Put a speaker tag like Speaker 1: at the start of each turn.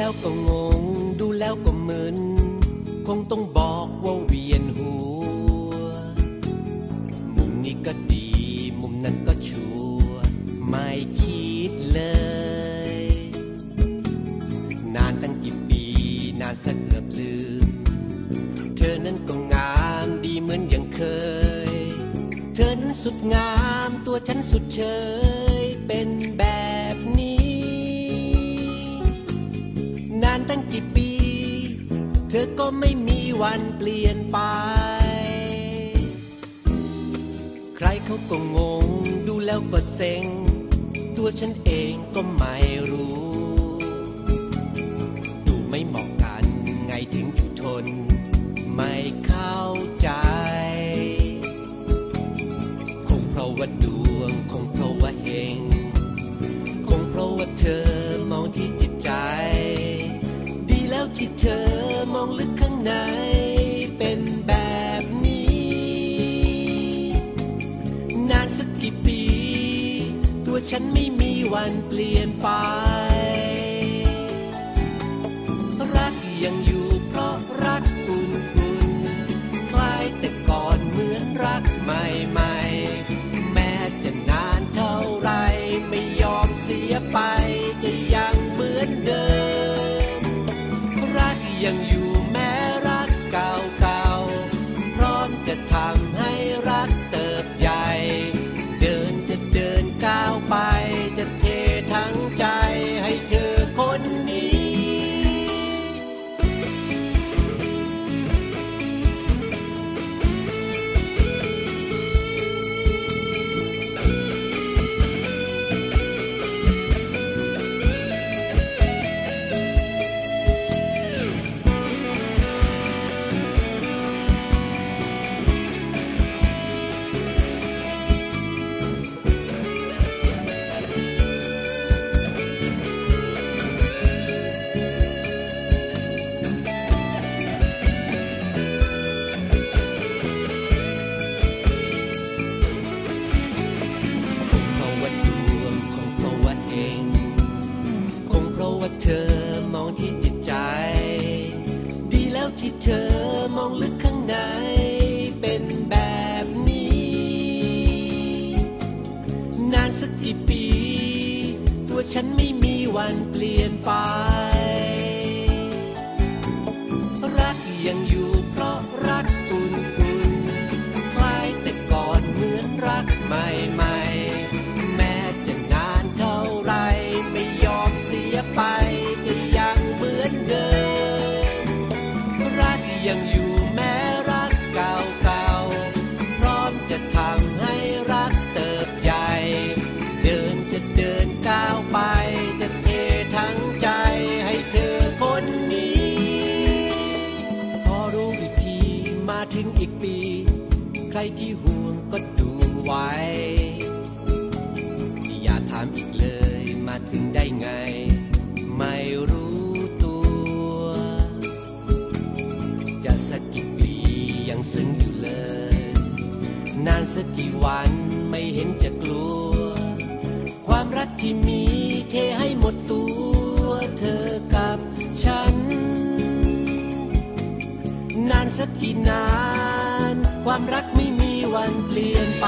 Speaker 1: แล้วก็งง ดูแล้วก็มึน คงต้องบอกว่าเวียนหัว มุมนี้ก็ดี มุมนั้นก็ชัวร์ไม่คิดเลย นานตั้งกี่ปี นานสักเกือบลืม เธอนั้นก็งามดีเหมือนอย่างเคย เธอนั้นสุดงามตัวฉันสุดเชยเป็นแบบ กี่ปี เธอก็ไม่มีวันเปลี่ยนไป ใครเขาก็งงดูแล้วก็เซ็ง ตัวฉันเองก็ไม่รู้ ดูไม่เหมาะกันไงถึงอยู่ทน ไม่เข้าใจ คงเพราะว่าดวงคงเพราะว่าเฮงคงเพราะว่าเธอมองที่จิตใจ ตัวฉันไม่มีวันเปลี่ยนไป รักยังอยู่เพราะรักอุ่นอุ่นๆคล้ายแต่ก่อนเหมือนรักใหม่ใหม่ๆ แม้จะนานเท่าไรไม่ยอมเสียไปจะยังเหมือนเดิม รักยังอยู่ ที่เธอมองลึกข้างในเป็นแบบนี้ นานสักกี่ปี ตัวฉันไม่มีวันเปลี่ยนไป รที่ห่วงก็ดูไว้ อย่าถามอีกเลยมาถึงได้ไง ไม่รู้ตัว จะสักกี่ปียังซึ้งอยู่เลย นานสักกี่วันไม่เห็นจะกลัว ความรักที่มีเทให้หมดตัวเธอกับฉัน นานสักกี่นาน ความรักไม่มีวันเปลี่ยนไป